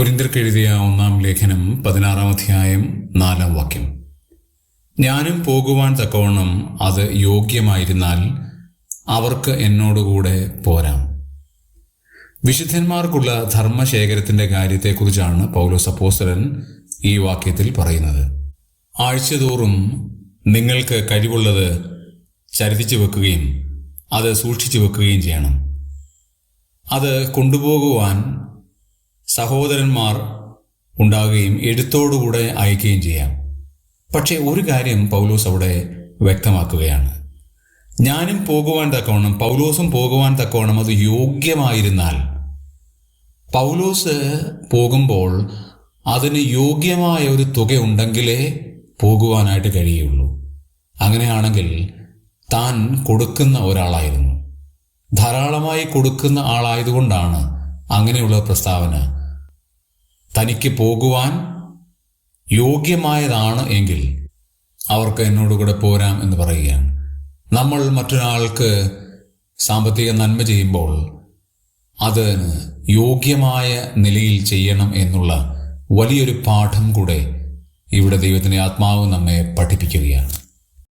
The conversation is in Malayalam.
കുരിന്തർക്ക് എഴുതിയ ഒന്നാം ലേഖനം പതിനാറാം അധ്യായം നാലാം വാക്യം. ഞാനും പോകുവാൻ തക്കവണ്ണം അത് യോഗ്യമായിരുന്നാൽ അവർക്ക് എന്നോടുകൂടെ പോരാം. വിശുദ്ധന്മാർക്കുള്ള ധർമ്മശേഖരത്തിന്റെ കാര്യത്തെക്കുറിച്ചാണ് പൗലോസ് അപ്പോസ്തലൻ ഈ വാക്യത്തിൽ പറയുന്നത്. ആഴ്ചതോറും നിങ്ങൾക്ക് കഴിവുള്ളത് ചരിതിച്ചു വെക്കുകയും അത് സൂക്ഷിച്ചു വെക്കുകയും ചെയ്യണം. അത് കൊണ്ടുപോകുവാൻ സഹോദരന്മാർ ഉണ്ടാകുകയും എഴുത്തോടുകൂടെ അയക്കുകയും ചെയ്യാം. പക്ഷേ ഒരു കാര്യം പൗലോസ് അവിടെ വ്യക്തമാക്കുകയാണ്. ഞാനും പോകുവാൻ തക്കവണ്ണം പൗലോസും പോകുവാൻ തക്കവണ്ണം അത് യോഗ്യമായിരുന്നാൽ പൗലോസ് പോകുമ്പോൾ അതിന് യോഗ്യമായ ഒരു തുക ഉണ്ടെങ്കിലേ പോകുവാനായിട്ട് കഴിയുള്ളൂ. അങ്ങനെയാണെങ്കിൽ താൻ കൊടുക്കുന്ന ഒരാളായിരുന്നു. ധാരാളമായി കൊടുക്കുന്ന ആളായതുകൊണ്ടാണ് അങ്ങനെയുള്ള പ്രസ്താവന തനിക്ക് പോകുവാൻ യോഗ്യമായതാണ് എങ്കിൽ അവർക്ക് എന്നോട് എന്നോടുകൂടെ പോരാം എന്ന് പറയുകയാണ്. നമ്മൾ മറ്റൊരാൾക്ക് സാമ്പത്തിക നന്മ ചെയ്യുമ്പോൾ അത് യോഗ്യമായ നിലയിൽ ചെയ്യണം എന്നുള്ള വലിയൊരു പാഠം കൂടെ ഇവിടെ ദൈവത്തിന്റെ ആത്മാവ് നമ്മെ പഠിപ്പിക്കുകയാണ്.